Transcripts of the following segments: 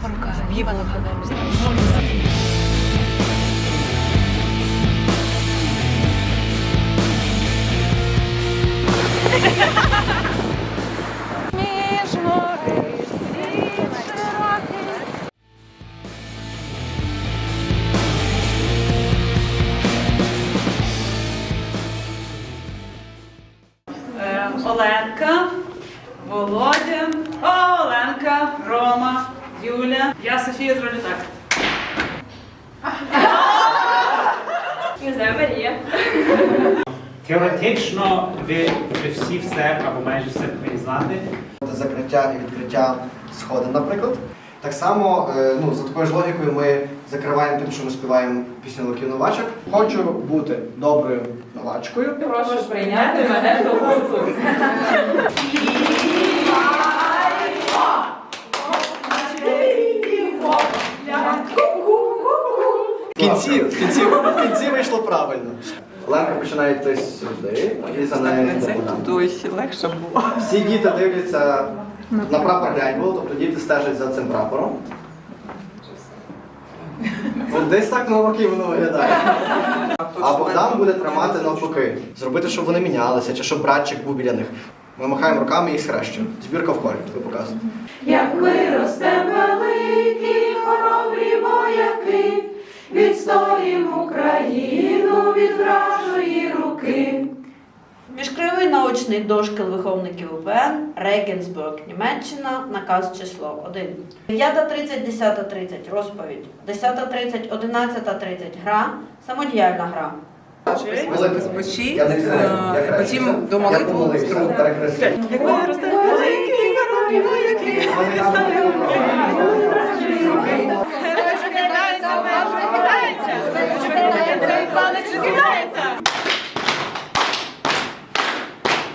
Права рука, ліва нога. Оленка, Володя, Оленка, Юля. Я Софія зроблю так. Не знаю, Марія. Теоретично ви, ви всі все або майже все повинні знати. закриття і відкриття сходин, наприклад. Так само, е, ну, за такою ж логікою, ми закриваємо тим, що ми співаємо пісню Луки новачок. Хочу бути доброю новачкою. Прошу прийняти мене до гурту. В кінці, в кінці, в кінці вийшло правильно. Ленка починає йти сюди, і за нею йде Богдан. легше було. Всі діти дивляться на прапор Гляньбол, тобто діти стежать за цим прапором. От десь так навпаки воно виглядає. А Богдан буде тримати навпаки. Зробити, щоб вони мінялися, чи щоб братчик був біля них. Ми махаємо руками і схрещуємо. Збірка в колі, ви показуєте. Як виростем великі хоробрі вояки, відстоїм Україну від вражої руки. Міжкраєвий научний дошкіл виховників УПН, Регенсбург, Німеччина, наказ число 1. 9.30, 10.30 розповідь, 10.30, 11.30 гра, самодіяльна гра. Знаю, е, як потім до вструг. перехрестив. Як виросте великий хоробрі вояки, відстоїм Україну від вражої руки. Герой же кидається, меч не кидається, меч не кидається, і планець не кидається.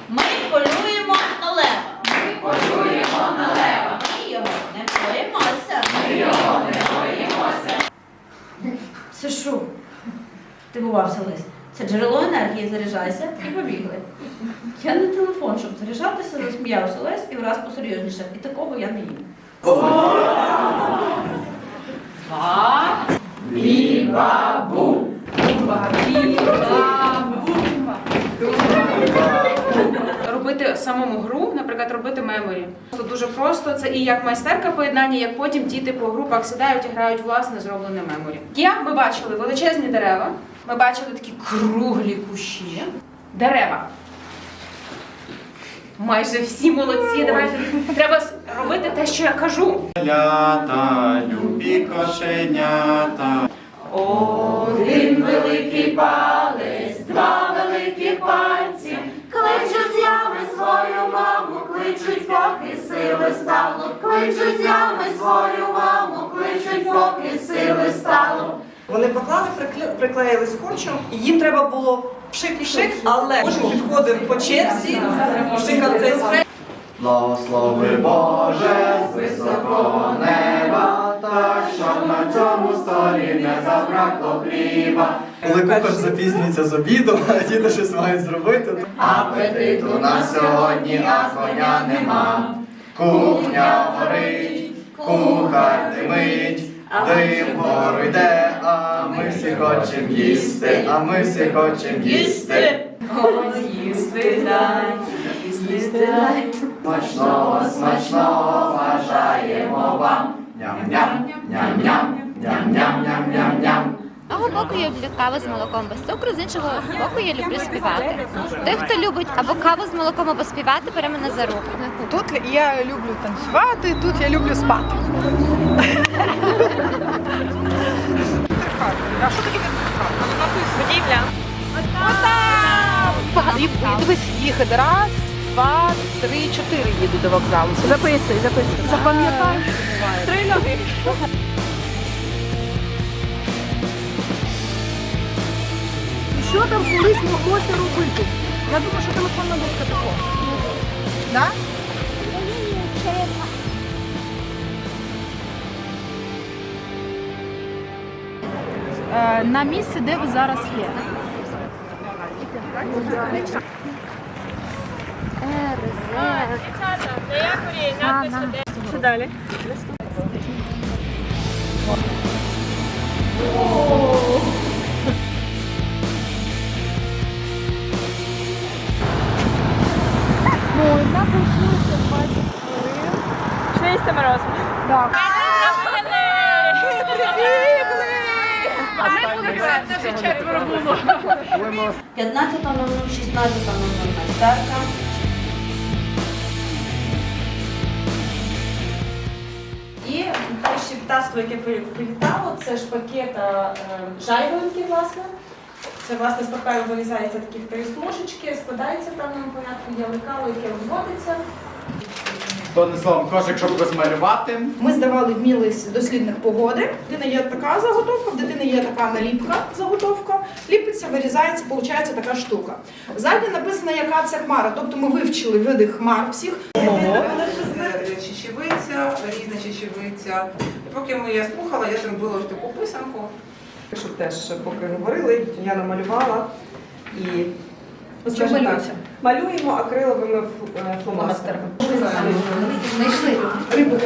Ми полюємо на лева. Ми полюємо на лева. Ми його не боїмося. Ми його не боїмося. Це що? Дивувався Лесь. Це джерело енергії, заряджайся і побігли. Я не телефон, щоб заряджатися, засміявся Лесь і враз посерйозніше. І такого я не їм. Робити самому гру, наприклад, робити меморі. Це дуже просто. Це і як майстерка поєднання, як потім діти по групах сідають і грають власне зроблене меморі. Є, ми бачили величезні дерева, ми бачили такі круглі кущі. Дерева. Майже всі молодці. Давайте треба робити те, що я кажу. Лята, любі кошенята. Один великий палець, два великі пальці, кличуть ями свою маму, кличуть, поки сили стало, кличуть з ями свою маму, кличуть, поки сили стало. Вони поклали, прикле- приклеїли скотчем, і їм треба було пшик-пшик, але кожен підходив по черзі, пшикав цей спрей. Благослови Боже з високого неба, так, щоб на цьому столі не забракло хліба. Коли кухар запізнюється з обідом, а діти щось мають зробити. Апетиту на сьогодні, а коня нема. Кухня горить, кухар димить, дим вгору йде, а ми всі хочемо їсти, а ми всі хочемо їсти. Їсти дай, їсти дай. Смачного, смачного бажаємо вам. Ням-ням, ням-ням-ням-ням-ням. З одного боку я люблю каву з молоком без цукру, з іншого боку я люблю співати. Той, хто любить або каву з молоком, або співати, бере мене за руку. Тут я люблю танцювати, тут я люблю спати. А що таке Будівля. Дивись, їхати. Раз, два, три, чотири їду до вокзалу. Записуй, записуй. Запам'ятай. Ноги. Що там колись моглося робити? Я думаю, що телефонна будка такого. Да? Е, На місці, де ви зараз є. Що далі? Нам прийшлося 20 хвилин. Ще їсти мороз. Так. А ми були це вже четверо було. 15.00, 16.00 старта. І птаство, яке прилітало, це ж пакет е, жайворонки, власне. Це власне з паперу вирізаються такі три смужечки, складається в певному порядку, є лекало, яке вводиться. То словом, кошик, щоб розмалювати. Ми здавали вміли з дослідних погоди. В дитини є така заготовка, в дитини є така наліпка заготовка. Ліпиться, вирізається, виходить така штука. Ззаді написано, яка це хмара. Тобто ми вивчили види хмар всіх. Чечевиця, різна чечевиця. Поки ми я слухала, я зробила ось таку писанку. Що теж поки говорили, я намалювала і скажімо так, малюємо акриловими е, фломастерами. Знайшли. Рибу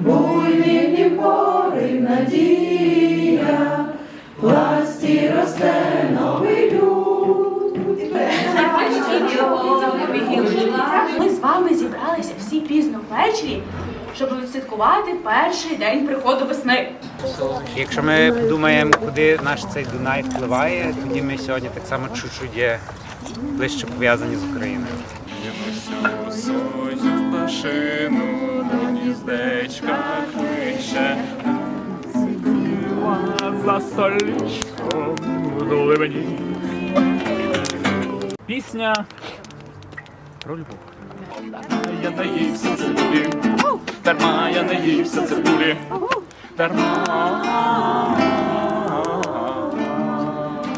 буйний Дніпорив надія, власті росте новий люд. Ми з вами зібралися всі пізно ввечері, щоб відсвяткувати перший день приходу весни. Якщо ми подумаємо, куди наш цей Дунай впливає, тоді ми сьогодні так само чуть-чуть є ближче пов'язані з Україною. Машину до гніздечка кличе. За столічком доливені. Пісня про любов. Я наївся цибулі, дарма я наївся цибулі, дарма.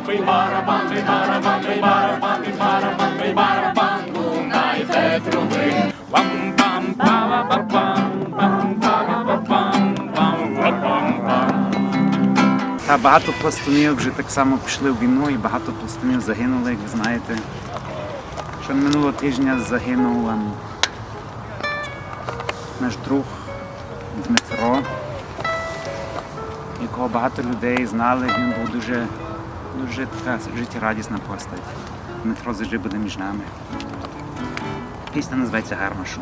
Бий барабан, бий барабан, бий барабан, бий барабан, бий барабан, лунайте труби. Пам Та багато пластунів вже так само пішли в війну і багато пластунів загинули, як ви знаєте. Що минулого тижня загинув ем, наш друг Дмитро, якого багато людей знали. Він був дуже, дуже така життєрадісна постать. Дмитро завжди буде між нами. Пісня називається Гармашу.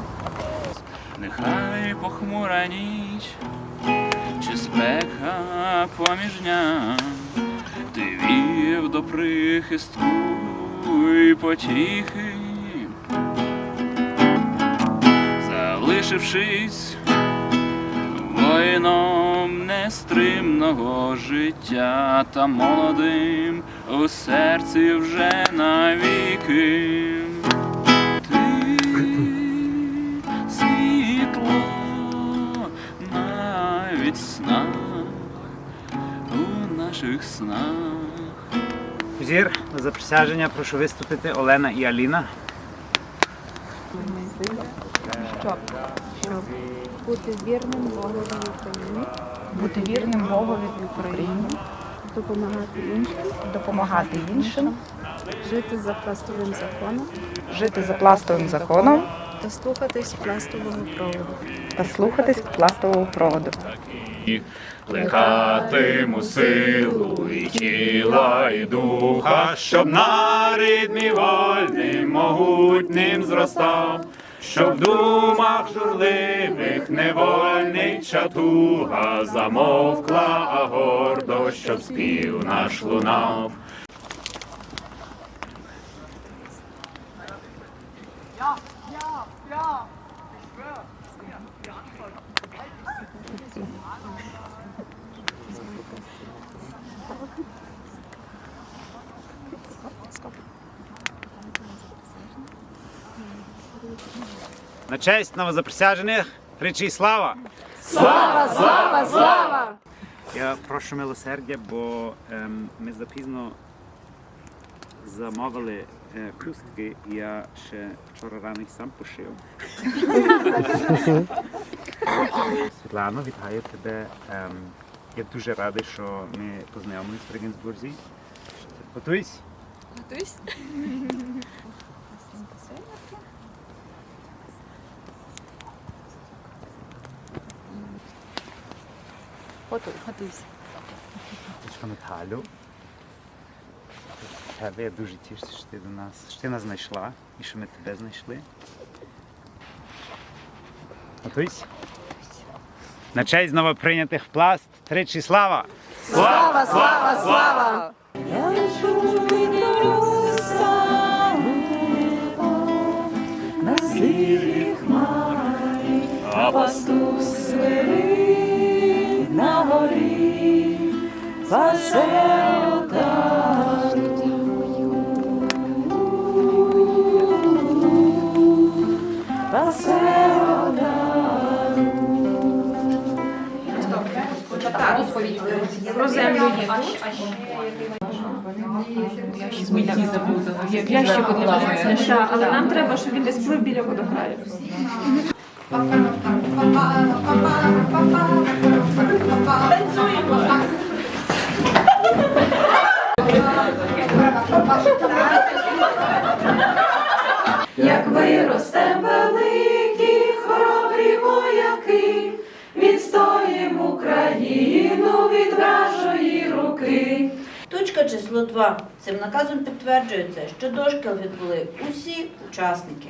Нехай похмура ніч, чи спека поміж дня, ти вів до прихистку і потіхи, залишившись воїном нестримного життя та молодим у серці вже навіки. У наших снах. Зір, на заприсяження прошу виступити Олена і Аліна. Щоб Бути вірним Богові Україні, Бути вірним Богові в Україні, допомагати іншим, допомагати іншим, жити за пластовим законом, жити за пластовим законом, та слухатись пластового проводу. та слухатись пластового проводу. Плекатиму силу і тіла, і духа, щоб нарід мій вольним, могутнім зростав, щоб в думах журливих невольний чатуга замовкла, а гордо, щоб спів наш лунав. На честь новозаприсяжених тричі слава! Слава, слава, слава! Я прошу милосердя, бо ем, ми запізно замовили е, хустки, і я ще вчора рано їх сам пошив. Світлано, вітаю тебе. Ем, я дуже радий, що ми познайомились в Регенсбурзі. Готуйсь. Готуйся. Готуй, готуйся. Дочка Наталю. Тебе я дуже тішуся, що ти до нас, що ти нас знайшла і що ми тебе знайшли. Готуйся. На честь новоприйнятих в пласт тричі слава! Слава, слава, слава! А Пастух свирить Про землю є. Ящик Так, але нам треба, щоб він десь плив біля водограю. 2. Цим наказом підтверджується, що дошкіл відбули усі учасники.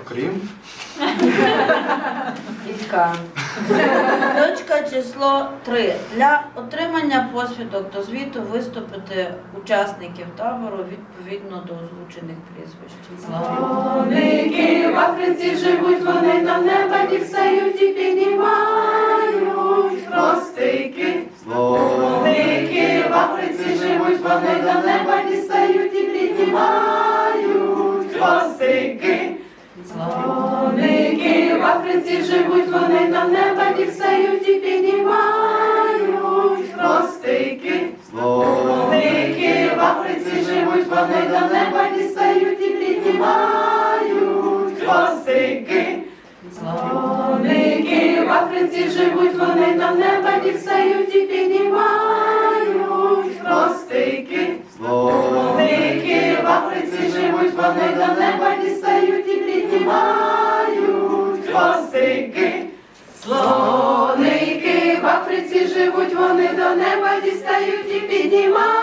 Окрім Дітка. Точка число 3. Для отримання посвідок до звіту виступити учасників табору відповідно до озвучених прізвищ. Славники в Африці живуть, вони до неба дістають і піднімають хвостики. Славники в Африці живуть, вони до неба дістають і піднімають хвостики. Славники в Африці живуть, вони до неба дістають і піднімають хвостики. Славники в Африці живуть, вони до неба дістають і піднімають хвостики. Славники в Африці живуть, вони до неба дістають і піднімають хвостики. Славники в Африці живуть, вони до неба дістають і піднімають хвостики. Слоники в Африці живуть, вони до неба дістають і піднімають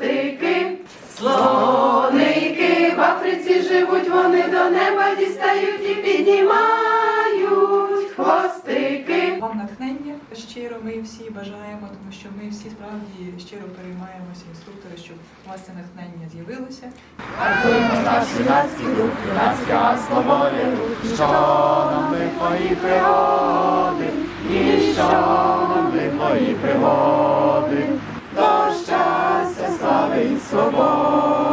хвостики. Слоники в Африці живуть, вони до неба дістають і піднімають хвостики. Вам натхнення щиро ми всі бажаємо, тому що ми всі справді щиро переймаємося, інструктори, щоб у вас це натхнення з'явилося. що нам лихої пригоди, і що нам лихої пригоди і собак.